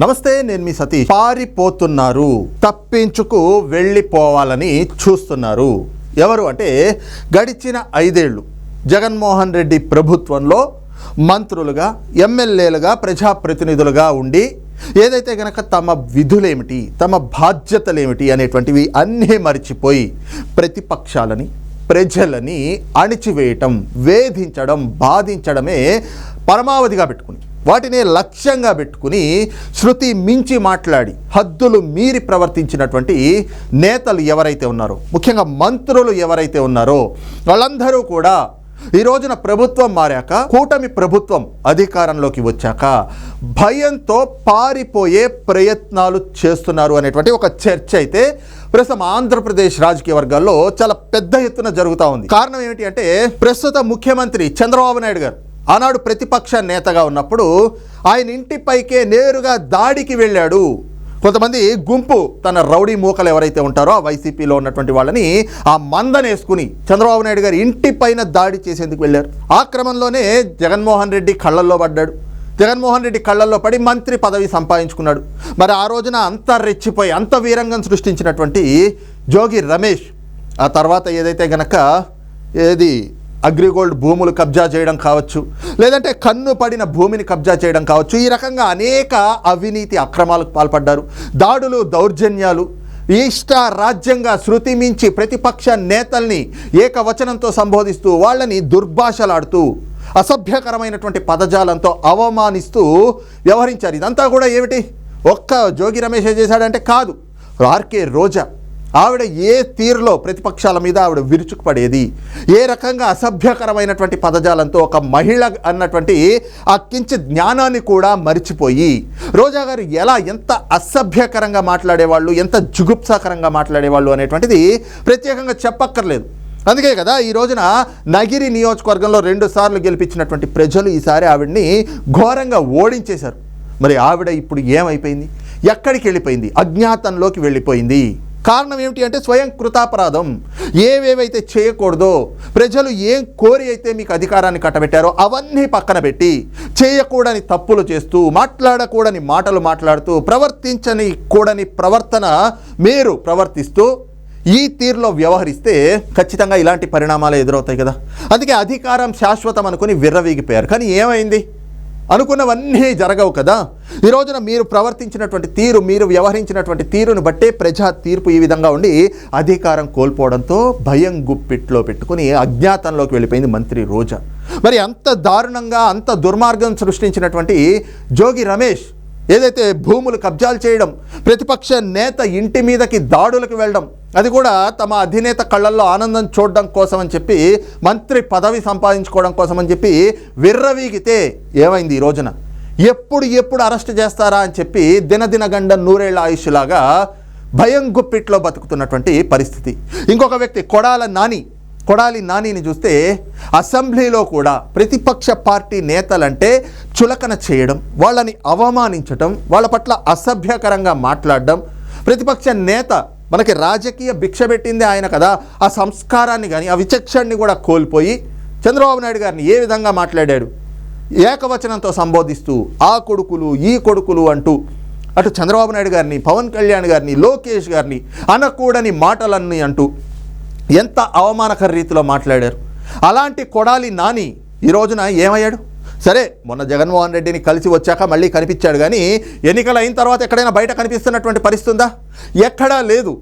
నమస్తే నేను మీ సతీష్. పారిపోతున్నారు. తప్పించుకు వెళ్ళిపోవాలని చూస్తున్నారు. ఎవరు అంటే గడిచిన ఐదేళ్ళు జగన్మోహన్ రెడ్డి ప్రభుత్వంలో మంత్రులుగా ఎమ్మెల్యేలుగా ప్రజాప్రతినిధులుగా ఉండి ఏదైతే గనక తమ విధులేమిటి తమ బాధ్యతలేమిటి అనేటువంటివి అన్నీ మరిచిపోయి ప్రతిపక్షాలని ప్రజలని అణిచివేయటం వేధించడం బాధించడమే పరమావధిగా పెట్టుకుని వాటిని లక్ష్యంగా పెట్టుకుని శృతి మించి మాట్లాడి హద్దులు మీరి ప్రవర్తించినటువంటి నేతలు ఎవరైతే ఉన్నారో ముఖ్యంగా మంత్రులు ఎవరైతే ఉన్నారో వాళ్ళందరూ కూడా ఈ రోజున ప్రభుత్వం మారాక కూటమి ప్రభుత్వం అధికారంలోకి వచ్చాక భయంతో పారిపోయే ప్రయత్నాలు చేస్తున్నారు అనేటువంటి ఒక చర్చ అయితే ప్రస్తుతం ఆంధ్రప్రదేశ్ రాజకీయ వర్గాల్లో చాలా పెద్ద ఎత్తున జరుగుతూ ఉంది. కారణం ఏమిటి అంటే ప్రస్తుత ముఖ్యమంత్రి చంద్రబాబు నాయుడు గారు ఆనాడు ప్రతిపక్ష నేతగా ఉన్నప్పుడు ఆయన ఇంటిపైకే నేరుగా దాడికి వెళ్ళాడు. కొంతమంది గుంపు తన రౌడీ మూకలు ఎవరైతే ఉంటారో ఆ వైసీపీలో ఉన్నటువంటి వాళ్ళని ఆ మందనేసుకుని చంద్రబాబు నాయుడు గారి ఇంటి పైన దాడి చేసేందుకు వెళ్ళారు. ఆ క్రమంలోనే జగన్మోహన్ రెడ్డి కళ్ళల్లో పడ్డాడు. జగన్మోహన్ రెడ్డి కళ్ళల్లో పడి మంత్రి పదవి సంపాదించుకున్నాడు. మరి ఆ రోజున అంత రెచ్చిపోయి అంత వీరంగం సృష్టించినటువంటి జోగి రమేష్ ఆ తర్వాత ఏదైతే గనక ఏది అగ్రిగోల్డ్ భూములు కబ్జా చేయడం కావచ్చు లేదంటే కన్ను పడిన భూమిని కబ్జా చేయడం కావచ్చు ఈ రకంగా అనేక అవినీతి అక్రమాలకు పాల్పడ్డారు. దాడులు దౌర్జన్యాలు ఇష్ట రాజ్యంగా శృతి మించి ప్రతిపక్ష నేతల్ని ఏకవచనంతో సంబోధిస్తూ వాళ్ళని దుర్భాషలాడుతూ అసభ్యకరమైనటువంటి పదజాలంతో అవమానిస్తూ వ్యవహరించారు. ఇదంతా కూడా ఏమిటి? ఒక్క జోగి రమేష్ ఏం చేశాడంటే కాదు ఆర్కే రోజా ఆవిడ ఏ తీరులో ప్రతిపక్షాల మీద ఆవిడ విరుచుకుపడేది? ఏ రకంగా అసభ్యకరమైనటువంటి పదజాలంతో ఒక మహిళ అన్నటువంటి ఆ కించి జ్ఞానాన్ని కూడా మరిచిపోయి రోజా గారు ఎలా ఎంత అసభ్యకరంగా మాట్లాడేవాళ్ళు ఎంత జుగుప్సాకరంగా మాట్లాడేవాళ్ళు అనేటువంటిది ప్రత్యేకంగా చెప్పక్కర్లేదు. అందుకే కదా ఈ రోజున నగిరి నియోజకవర్గంలో రెండు సార్లు గెలిపించినటువంటి ప్రజలు ఈసారి ఆవిడ్ని ఘోరంగా ఓడించేశారు. మరి ఆవిడ ఇప్పుడు ఏమైపోయింది? ఎక్కడికి వెళ్ళిపోయింది? అజ్ఞాతంలోకి వెళ్ళిపోయింది. కారణం ఏమిటి అంటే స్వయం కృతాపరాధం. ఏవేవైతే చేయకూడదో ప్రజలు ఏం కోరి అయితే మీకు అధికారాన్ని కట్టబెట్టారో అవన్నీ పక్కన పెట్టి చేయకూడని తప్పులు చేస్తూ మాట్లాడకూడని మాటలు మాట్లాడుతూ ప్రవర్తించని కూడని ప్రవర్తన మీరు ప్రవర్తిస్తూ ఈ తీరులో వ్యవహరిస్తే ఖచ్చితంగా ఇలాంటి పరిణామాలు ఎదురవుతాయి కదా. అందుకే అధికారం శాశ్వతం అనుకుని విర్రవీగిపోయారు. కానీ ఏమైంది? అనుకున్నవన్నీ జరగవు కదా. ఈ రోజున మీరు ప్రవర్తించినటువంటి తీరు మీరు వ్యవహరించినటువంటి తీరును బట్టే ప్రజా తీర్పు ఈ విధంగా ఉండి అధికారం కోల్పోవడంతో భయం గుప్పిట్లో పెట్టుకుని అజ్ఞాతంలోకి వెళ్ళిపోయింది మంత్రి రోజా. మరి అంత దారుణంగా అంత దుర్మార్గం సృష్టించినటువంటి జోగి రమేష్ ఏదైతే భూములు కబ్జాలు చేయడం ప్రతిపక్ష నేత ఇంటి మీదకి దాడులకు వెళ్ళడం అది కూడా తమ అధినేత కళ్ళల్లో ఆనందం చూడడం కోసం అని చెప్పి మంత్రి పదవి సంపాదించుకోవడం కోసం అని చెప్పి విర్రవీగితే ఏమైంది ఈ రోజున? ఎప్పుడు ఎప్పుడు అరెస్ట్ చేస్తారా అని చెప్పి దినదిన గండ నూరేళ్ళ ఆయుష్లాగా భయం గుప్పిట్లో బతుకుతున్నటువంటి పరిస్థితి. ఇంకొక వ్యక్తి కొడాల నాని కొడాలి నానిని చూస్తే అసెంబ్లీలో కూడా ప్రతిపక్ష పార్టీ నేతలంటే చులకన చేయడం వాళ్ళని అవమానించడం వాళ్ళ పట్ల అసభ్యకరంగా మాట్లాడడం. ప్రతిపక్ష నేత మనకి రాజకీయ భిక్ష పెట్టిందే ఆయన కదా ఆ సంస్కారాన్ని కానీ ఆ విచక్షణని కూడా కోల్పోయి చంద్రబాబు నాయుడు గారిని ఏ విధంగా మాట్లాడాడు? ఏకవచనంతో సంబోధిస్తూ ఆ కొడుకులు ఈ కొడుకులు అంటూ అటు చంద్రబాబు నాయుడు గారిని పవన్ కళ్యాణ్ గారిని లోకేష్ గారిని అనకూడని మాటలన్నీ అంటూ ఎంత అవమానకర రీతిలో మాట్లాడారు? అలాంటి కొడాలి నాని ఈ రోజున ఏమయ్యాడు? సరే మొన్న జగన్మోహన్ రెడ్డిని కలిసి వచ్చాక మళ్ళీ కనిపించాడు కానీ ఎన్నికలు అయిన తర్వాత ఎక్కడైనా బయట కనిపిస్తున్నటువంటి పరిస్థితి ఉందా? ఎక్కడా లేదు.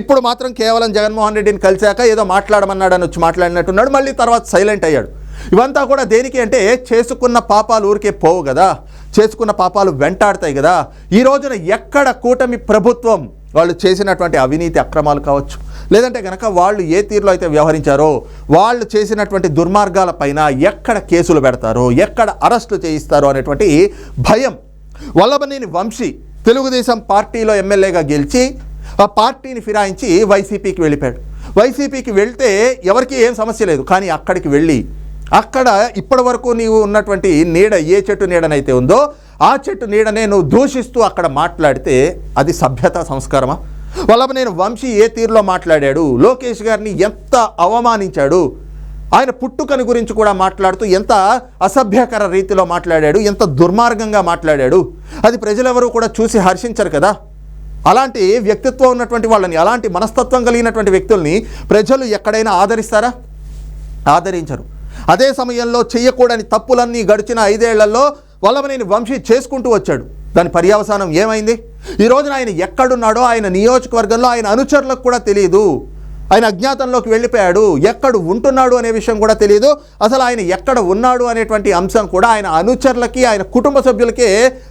ఇప్పుడు మాత్రం కేవలం జగన్మోహన్ రెడ్డిని కలిశాక ఏదో మాట్లాడమన్నాడని వచ్చి మాట్లాడినట్టున్నాడు మళ్ళీ తర్వాత సైలెంట్ అయ్యాడు. ఇవంతా కూడా దేనికి అంటే చేసుకున్న పాపాలు ఊరికే పోవు కదా. చేసుకున్న పాపాలు వెంటాడతాయి కదా. ఈ రోజున ఎక్కడ కూటమి ప్రభుత్వం వాళ్ళు చేసినటువంటి అవినీతి అక్రమాలు కావచ్చు? లేదంటే కనుక వాళ్ళు ఏ తీరులో అయితే వ్యవహరించారో వాళ్ళు చేసినటువంటి దుర్మార్గాల పైన ఎక్కడ కేసులు పెడతారో ఎక్కడ అరెస్టులు చేయిస్తారో అనేటువంటి భయం. వల్లభనేని వంశీ తెలుగుదేశం పార్టీలో ఎమ్మెల్యేగా గెలిచి ఆ పార్టీని ఫిరాయించి వైసీపీకి వెళ్ళిపోయాడు. వైసీపీకి వెళ్తే ఎవరికి ఏం సమస్య లేదు. కానీ అక్కడికి వెళ్ళి అక్కడ ఇప్పటి వరకు నీవు ఉన్నటువంటి నీడ ఏ చెట్టు నీడనైతే ఉందో ఆ చెట్టు నీడనే నువ్వు దూషిస్తూ అక్కడ మాట్లాడితే అది సభ్యత సంస్కారమా? వల్లభ నేను వంశీ ఏ తీరులో మాట్లాడాడు? లోకేష్ గారిని ఎంత అవమానించాడు? ఆయన పుట్టుకని గురించి కూడా మాట్లాడుతూ ఎంత అసభ్యకర రీతిలో మాట్లాడాడు? ఎంత దుర్మార్గంగా మాట్లాడాడు? అది ప్రజలెవరూ కూడా చూసి హర్షించరు కదా? అలాంటి వ్యక్తిత్వం ఉన్నటువంటి వాళ్ళని అలాంటి మనస్తత్వం కలిగినటువంటి వ్యక్తుల్ని ప్రజలు ఎక్కడైనా ఆదరిస్తారా? ఆదరించరు. అదే సమయంలో చేయకూడని తప్పులన్నీ గడిచిన ఐదేళ్ళలో వల్లభనేని వంశీ చేసుకుంటూ వచ్చాడు. దాని పర్యవసానం ఏమైంది? ఈ రోజున ఆయన ఎక్కడున్నాడో ఆయన నియోజకవర్గంలో ఆయన అనుచరులకు కూడా తెలియదు ఆయన అజ్ఞాతంలోకి వెళ్ళిపోయాడు. ఎక్కడ ఉంటున్నాడు అనే విషయం కూడా తెలియదు అసలు ఆయన ఎక్కడ ఉన్నాడు అనేటువంటి అంశం కూడా ఆయన అనుచరులకి ఆయన కుటుంబ సభ్యులకే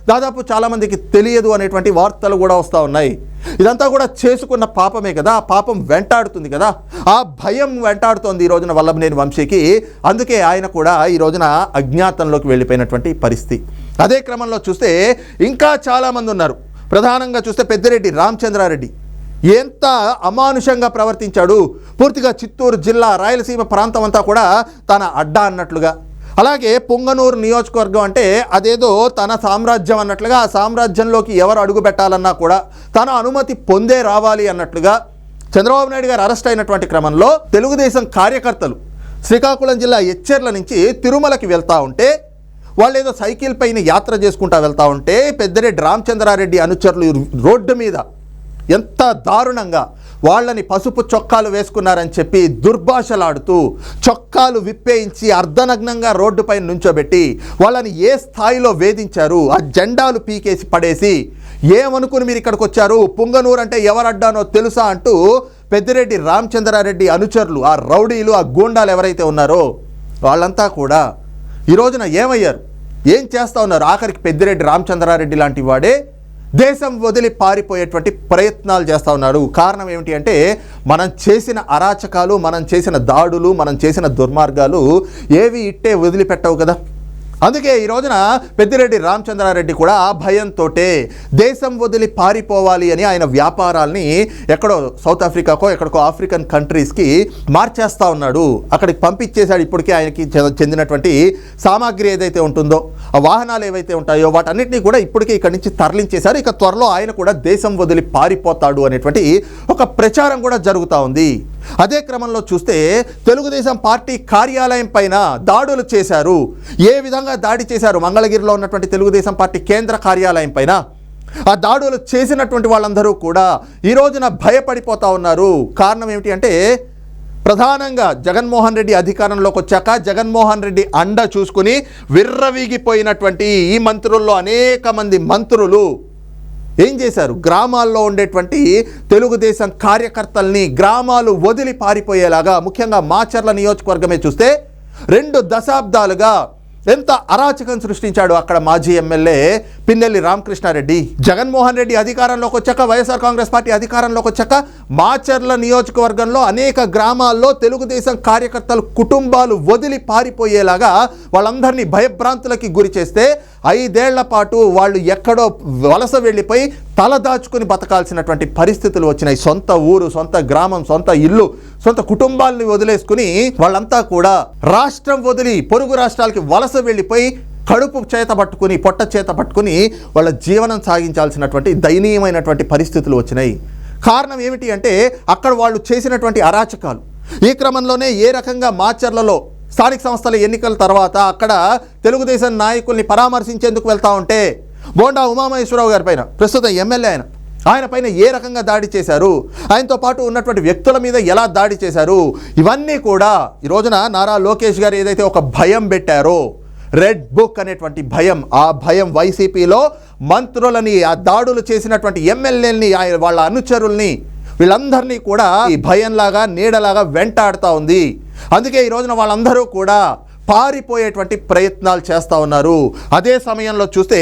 దాదాపు చాలామందికి తెలియదు అనేటువంటి వార్తలు కూడా వస్తూ ఉన్నాయి. ఇదంతా కూడా చేసుకున్న పాపమే కదా. పాపం వెంటాడుతుంది కదా. ఆ భయం వెంటాడుతోంది ఈ రోజున వల్లభనేని వంశీకి. అందుకే ఆయన కూడా ఈ రోజున అజ్ఞాతంలోకి వెళ్ళిపోయినటువంటి పరిస్థితి. అదే క్రమంలో చూస్తే ఇంకా చాలామంది ఉన్నారు. ప్రధానంగా చూస్తే పెద్దిరెడ్డి రామచంద్రారెడ్డి. ఎంత అమానుషంగా ప్రవర్తించాడు. పూర్తిగా చిత్తూరు జిల్లా రాయలసీమ ప్రాంతం అంతా కూడా తన అడ్డా అన్నట్లుగా. అలాగే పొంగనూరు నియోజకవర్గం అంటే అదేదో తన సామ్రాజ్యం అన్నట్లుగా ఆ సామ్రాజ్యంలోకి ఎవరు అడుగు పెట్టాలన్నా కూడా తన అనుమతి పొందే రావాలి అన్నట్లుగా చంద్రబాబు నాయుడు గారు అరెస్ట్ అయినటువంటి క్రమంలో తెలుగుదేశం కార్యకర్తలు శ్రీకాకుళం జిల్లా ఎచ్చెర్ల నుంచి తిరుమలకి వెళ్తా ఉంటే వాళ్ళు ఏదో సైకిల్ పైన యాత్ర చేసుకుంటా వెళ్తా ఉంటే పెద్దరెడ్డి రామచంద్రారెడ్డి అనుచరులు రోడ్డు మీద ఎంత దారుణంగా వాళ్ళని పసుపు చొక్కాలు వేసుకున్నారని చెప్పి దుర్భాషలాడుతూ చొక్కాలు విప్పేయించి అర్ధనగ్నంగా రోడ్డుపై నుంచోబెట్టి వాళ్ళని ఏ స్థాయిలో వేధించారు ఆ జెండాలు పీకేసి పడేసి ఏమనుకుని మీరు ఇక్కడికి వచ్చారు? పుంగనూరు అంటే ఎవరడ్డానో తెలుసా అంటూ పెద్దిరెడ్డి రామచంద్రారెడ్డి అనుచరులు ఆ రౌడీలు ఆ గూండాలు ఎవరైతే ఉన్నారో వాళ్ళంతా కూడా ఈ రోజున ఏమయ్యారు? ఏం చేస్తా ఉన్నారు? ఆఖరికి పెద్దిరెడ్డి రామచంద్రారెడ్డి లాంటి వాడే దేశం వదిలి పారిపోయేటువంటి ప్రయత్నాలు చేస్తూ ఉన్నారు కారణం ఏమిటి అంటే మనం చేసిన అరాచకాలు మనం చేసిన దాడులు మనం చేసిన దుర్మార్గాలు ఏవి ఇట్టే వదిలిపెట్టవు కదా. అందుకే ఈ రోజున పెద్దిరెడ్డి రామచంద్రారెడ్డి కూడా ఆ భయంతోటే దేశం వదిలి పారిపోవాలి అని ఆయన వ్యాపారాల్ని ఎక్కడో సౌత్ ఆఫ్రికాకో ఎక్కడికో ఆఫ్రికన్ కంట్రీస్కి మార్చేస్తా ఉన్నాడు. అక్కడికి పంపించేశాడు ఇప్పటికే ఆయనకి చెందినటువంటి సామాగ్రి ఏదైతే ఉంటుందో ఆ వాహనాలు ఏవైతే ఉంటాయో వాటన్నిటిని కూడా ఇప్పటికే ఇక్కడి నుంచి తరలించేశారు. ఇక త్వరలో ఆయన కూడా దేశం వదిలి పారిపోతాడు అనేటువంటి ఒక ప్రచారం కూడా జరుగుతూ ఉంది. అదే క్రమంలో చూస్తే తెలుగుదేశం పార్టీ కార్యాలయం పైన దాడులు చేశారు. ఏ విధంగా దాడి చేశారు? మంగళగిరిలో ఉన్నటువంటి తెలుగుదేశం పార్టీ కేంద్ర కార్యాలయం పైన. ఆ దాడులు చేసినటువంటి వాళ్ళందరూ కూడా ఈ రోజున భయపడిపోతా ఉన్నారు. కారణం ఏమిటి అంటే ప్రధానంగా జగన్మోహన్ రెడ్డి అధికారంలోకి వచ్చాక జగన్మోహన్ రెడ్డి అండ చూసుకుని విర్రవీగిపోయినటువంటి ఈ మంత్రుల్లో అనేక మంది మంత్రులు ఏం చేశారు? గ్రామాల్లో ఉండేటువంటి తెలుగుదేశం కార్యకర్తల్ని గ్రామాలు వదిలి పారిపోయేలాగా ముఖ్యంగా మాచర్ల నియోజకవర్గమే చూస్తే రెండు దశాబ్దాలుగా ఎంత అరాచకం సృష్టించాడు అక్కడ మాజీ ఎమ్మెల్యే పిన్నెల్లి రామకృష్ణారెడ్డి. జగన్మోహన్ రెడ్డి అధికారంలోకి వచ్చాక వైఎస్ఆర్ కాంగ్రెస్ పార్టీ అధికారంలోకి వచ్చాక మాచర్ల నియోజకవర్గంలో అనేక గ్రామాల్లో తెలుగుదేశం కార్యకర్తలు కుటుంబాలు వదిలి పారిపోయేలాగా వాళ్ళందరినీ భయభ్రాంతులకి గురి చేస్తే ఐదేళ్ళ పాటు వాళ్ళు ఎక్కడో వలస వెళ్ళిపోయి తల దాచుకుని బతకాల్సినటువంటి పరిస్థితులు వచ్చినాయి. సొంత ఊరు సొంత గ్రామం సొంత ఇల్లు సొంత కుటుంబాలని వదిలేసుకుని వాళ్ళంతా కూడా రాష్ట్రం వదిలి పొరుగు రాష్ట్రాలకి వలస వెళ్ళిపోయి కడుపు చేత పట్టుకుని పొట్ట చేత పట్టుకుని వాళ్ళ జీవనం సాగించాల్సినటువంటి దయనీయమైనటువంటి పరిస్థితులు వచ్చినాయి. కారణం ఏమిటి అంటే అక్కడ వాళ్ళు చేసినటువంటి అరాచకాలు. ఈ క్రమంలోనే ఏ రకంగా మాచర్లలో స్థానిక సంస్థల ఎన్నికల తర్వాత అక్కడ తెలుగుదేశం నాయకుల్ని పరామర్శించేందుకు వెళ్తా ఉంటే బోండా ఉమామహేశ్వరరావు గారి పైన ప్రస్తుతం ఎమ్మెల్యే ఆయన ఆయన పైన ఏ రకంగా దాడి చేశారు ఆయనతో పాటు ఉన్నటువంటి వ్యక్తుల మీద ఎలా దాడి చేశారు ఇవన్నీ కూడా ఈ రోజున నారా లోకేష్ గారు ఏదైతే ఒక భయం పెట్టారో రెడ్ బుక్ అనేటువంటి భయం ఆ భయం వైసీపీలో మంత్రులని ఆ దాడులు చేసినటువంటి ఎమ్మెల్యేలని ఆయన వాళ్ళ అనుచరుల్ని వీళ్ళందరినీ కూడా ఈ భయంలాగా నీడలాగా వెంటాడుతూ ఉంది. అందుకే ఈ రోజున వాళ్ళందరూ కూడా పారిపోయేటువంటి ప్రయత్నాలు చేస్తూ ఉన్నారు. అదే సమయంలో చూస్తే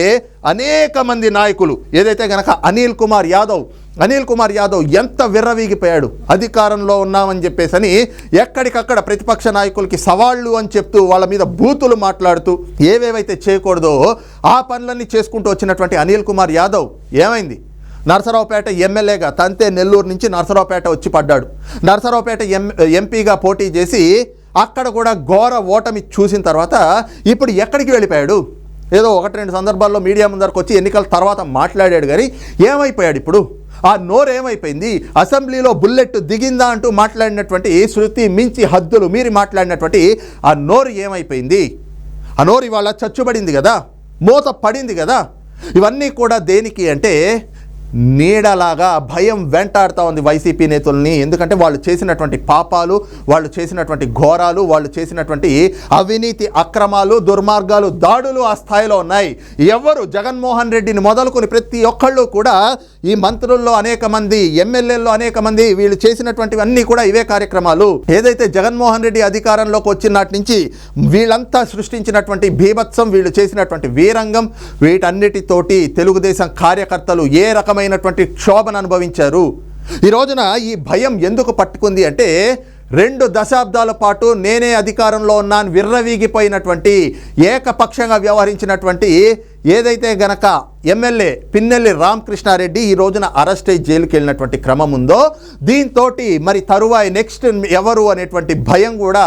అనేక మంది నాయకులు ఏదైతే గనక అనిల్ కుమార్ యాదవ్ అనిల్ కుమార్ యాదవ్ ఎంత విర్రవీగిపోయాడు అధికారంలో ఉన్నామని చెప్పేసని ఎక్కడికక్కడ ప్రతిపక్ష నాయకులకి సవాళ్ళు అని చెప్తూ వాళ్ళ మీద బూతులు మాట్లాడుతూ ఏవేవైతే చేయకూడదో ఆ పనులన్నీ చేసుకుంటూ వచ్చినటువంటి అనిల్ కుమార్ యాదవ్ ఏమైంది? నరసరావుపేట ఎమ్మెల్యేగా తంతే నెల్లూరు నుంచి నరసరావుపేట వచ్చి పడ్డాడు. నరసరావుపేట ఎం ఎంపీగా పోటీ చేసి అక్కడ కూడా ఘోర ఓటమి చూసిన తర్వాత ఇప్పుడు ఎక్కడికి వెళ్ళిపోయాడు? ఏదో ఒకటి రెండు సందర్భాల్లో మీడియా ముందరకు వచ్చి ఎన్నికల తర్వాత మాట్లాడాడు కానీ ఏమైపోయాడు ఇప్పుడు? ఆ నోరు ఏమైపోయింది? అసెంబ్లీలో బుల్లెట్ దిగిందా అంటూ మాట్లాడినటువంటి శృతి మించి హద్దులు మీరి మాట్లాడినటువంటి ఆ నోరు ఏమైపోయింది? ఆ నోరు ఇవాళ చచ్చుబడింది కదా? మూత పడింది కదా? ఇవన్నీ కూడా దేనికి అంటే నీడలాగా భయం వెంటాడుతూ ఉంది వైసీపీ నేతల్ని. ఎందుకంటే వాళ్ళు చేసినటువంటి పాపాలు వాళ్ళు చేసినటువంటి ఘోరాలు వాళ్ళు చేసినటువంటి అవినీతి అక్రమాలు దుర్మార్గాలు దాడులు ఆ స్థాయిలో ఉన్నాయి. ఎవరు? జగన్మోహన్ రెడ్డిని మొదలుకొని ప్రతి ఒక్కళ్ళు కూడా ఈ మంత్రుల్లో అనేక మంది ఎమ్మెల్యేల్లో అనేక మంది వీళ్ళు చేసినటువంటివన్నీ కూడా ఇవే కార్యక్రమాలు. ఏదైతే జగన్మోహన్ రెడ్డి అధికారంలోకి వచ్చినాటి నుంచి వీళ్ళంతా సృష్టించినటువంటి భీభత్సం వీళ్ళు చేసినటువంటి వీరంగం వీటన్నిటితోటి తెలుగుదేశం కార్యకర్తలు ఏ రకమైన రకమైనటువంటి క్షోభను అనుభవించారు. ఈ రోజున ఈ భయం ఎందుకు పట్టుకుంది అంటే రెండు దశాబ్దాల పాటు నేనే అధికారంలో ఉన్నాను విర్రవీగిపోయినటువంటి ఏకపక్షంగా వ్యవహరించినటువంటి ఏదైతే గనక ఎమ్మెల్యే పిన్నెల్లి రామకృష్ణారెడ్డి ఈ రోజున అరెస్ట్ అయ్యి జైలుకి వెళ్ళినటువంటి క్రమం ఉందో దీంతో మరి తరువాయి నెక్స్ట్ ఎవరు అనేటువంటి భయం కూడా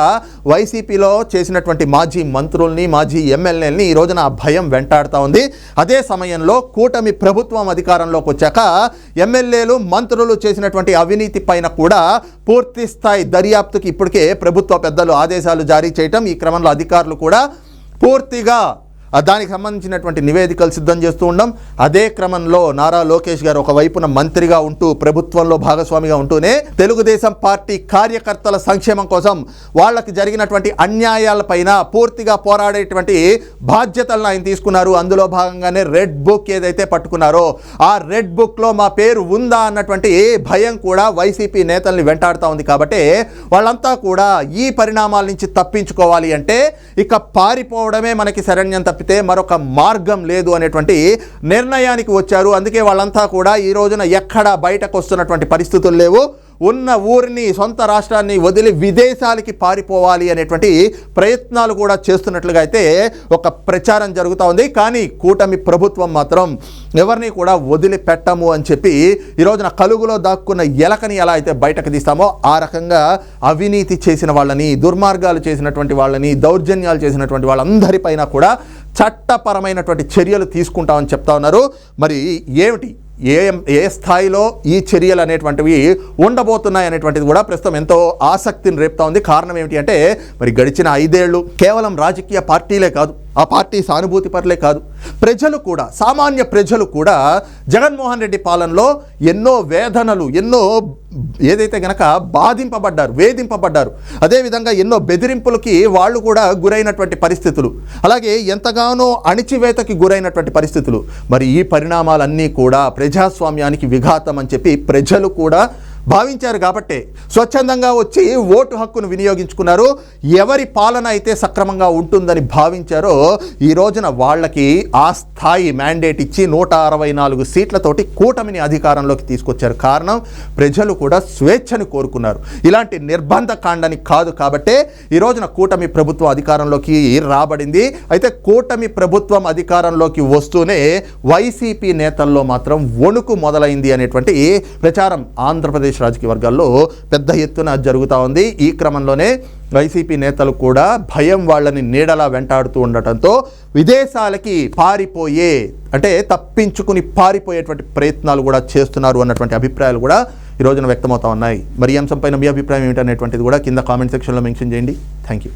వైసీపీలో చేసినటువంటి మాజీ మంత్రుల్ని మాజీ ఎమ్మెల్యేలని ఈ రోజున ఆ భయం వెంటాడుతూ ఉంది. అదే సమయంలో కూటమి ప్రభుత్వం అధికారంలోకి వచ్చాక ఎమ్మెల్యేలు మంత్రులు చేసినటువంటి అవినీతి పైన కూడా పూర్తి స్థాయి దర్యాప్తుకి ఇప్పటికే ప్రభుత్వ పెద్దలు ఆదేశాలు జారీ చేయటం ఈ క్రమంలో అధికారులు కూడా పూర్తిగా దానికి సంబంధించినటువంటి నివేదికలు సిద్ధం చేస్తూ ఉన్నాం అదే క్రమంలో నారా లోకేష్ గారు ఒకవైపున మంత్రిగా ఉంటూ ప్రభుత్వంలో భాగస్వామిగా ఉంటూనే తెలుగుదేశం పార్టీ కార్యకర్తల సంక్షేమం కోసం వాళ్ళకి జరిగినటువంటి అన్యాయాలపైన పూర్తిగా పోరాడేటువంటి బాధ్యతలను ఆయన తీసుకున్నారు. అందులో భాగంగానే రెడ్ బుక్ ఏదైతే పట్టుకున్నారో ఆ రెడ్ బుక్లో మా పేరు ఉందా అన్నటువంటి భయం కూడా వైసీపీ నేతల్ని వెంటాడుతూ ఉంది. కాబట్టి వాళ్ళంతా కూడా ఈ పరిణామాల నుంచి తప్పించుకోవాలి అంటే ఇక పారిపోవడమే మనకి శరణ్యం తప్పితే మరొక మార్గం లేదు అనేటువంటి నిర్ణయానికి వచ్చారు. అందుకే వాళ్ళంతా కూడా ఈ రోజున ఎక్కడ బయటకు వస్తున్నటువంటి పరిస్థితులు లేవు. ఉన్న ఊరిని సొంత రాష్ట్రాన్ని వదిలి విదేశాలకి పారిపోవాలి అనేటువంటి ప్రయత్నాలు కూడా చేస్తున్నట్లుగా అయితే ఒక ప్రచారం జరుగుతూ ఉంది. కానీ కూటమి ప్రభుత్వం మాత్రం ఎవరిని కూడా వదిలిపెట్టము అని చెప్పి ఈ రోజున కలుగులో దాక్కున్న ఎలకని ఎలా అయితే బయటకు తీస్తామో ఆ రకంగా అవినీతి చేసిన వాళ్ళని దుర్మార్గాలు చేసినటువంటి వాళ్ళని దౌర్జన్యాలు చేసినటువంటి వాళ్ళందరిపైన కూడా చట్టపరమైనటువంటి చర్యలు తీసుకుంటామని చెప్తా ఉన్నారు. మరి ఏమిటి? ఏ ఏ స్థాయిలో ఈ చర్యలు అనేటువంటివి ఉండబోతున్నాయి అనేటువంటిది కూడా ప్రస్తుతం ఎంతో ఆసక్తిని రేపుతా ఉంది. కారణం ఏమిటి అంటే మరి గడిచిన ఐదేళ్ళు కేవలం రాజకీయ పార్టీలే కాదు. ఆ పార్టీ సానుభూతి పరులే కాదు. ప్రజలు కూడా సామాన్య ప్రజలు కూడా జగన్మోహన్ రెడ్డి పాలనలో ఎన్నో వేదనలు ఎన్నో ఏదైతే గనక బాధింపబడ్డారు వేధింపబడ్డారు అదేవిధంగా ఎన్నో బెదిరింపులకి వాళ్ళు కూడా గురైనటువంటి పరిస్థితులు. అలాగే ఎంతగానో అణిచివేతకి గురైనటువంటి పరిస్థితులు. మరి ఈ పరిణామాలన్నీ కూడా ప్రజాస్వామ్యానికి విఘాతం అని చెప్పి ప్రజలు కూడా భావించారు కాబట్టే స్వచ్ఛందంగా వచ్చి ఓటు హక్కును వినియోగించుకున్నారు. ఎవరి పాలన అయితే సక్రమంగా ఉంటుందని భావించారో ఈ రోజున వాళ్ళకి ఆ స్థాయి మ్యాండేట్ ఇచ్చి నూట అరవై నాలుగు సీట్లతోటి కూటమిని అధికారంలోకి తీసుకొచ్చారు. కారణం ప్రజలు కూడా స్వేచ్ఛను కోరుకున్నారు. ఇలాంటి నిర్బంధ కాండని కాదు కాబట్టే ఈ రోజున కూటమి ప్రభుత్వం అధికారంలోకి రాబడింది. అయితే కూటమి ప్రభుత్వం అధికారంలోకి వస్తూనే వైసీపీ నేతల్లో మాత్రం వణుకు మొదలైంది అనేటువంటి ప్రచారం ఆంధ్రప్రదేశ్ రాజకీయ వర్గాల్లో పెద్ద ఎత్తున జరుగుతూ ఉంది. ఈ క్రమంలోనే వైసీపీ నేతలు కూడా భయం వాళ్ళని నీడలా వెంటాడుతూ ఉండటంతో విదేశాలకి పారిపోయే అంటే తప్పించుకుని పారిపోయేటువంటి ప్రయత్నాలు కూడా చేస్తున్నారు అన్నటువంటి అభిప్రాయాలు కూడా ఈ రోజున వ్యక్తమవుతా ఉన్నాయి. మరి ఈ అంశంపైన మీ అభిప్రాయం ఏమిటనేటువంటిది కూడా కింద కామెంట్ సెక్షన్లో మెన్షన్ చేయండి. Thank you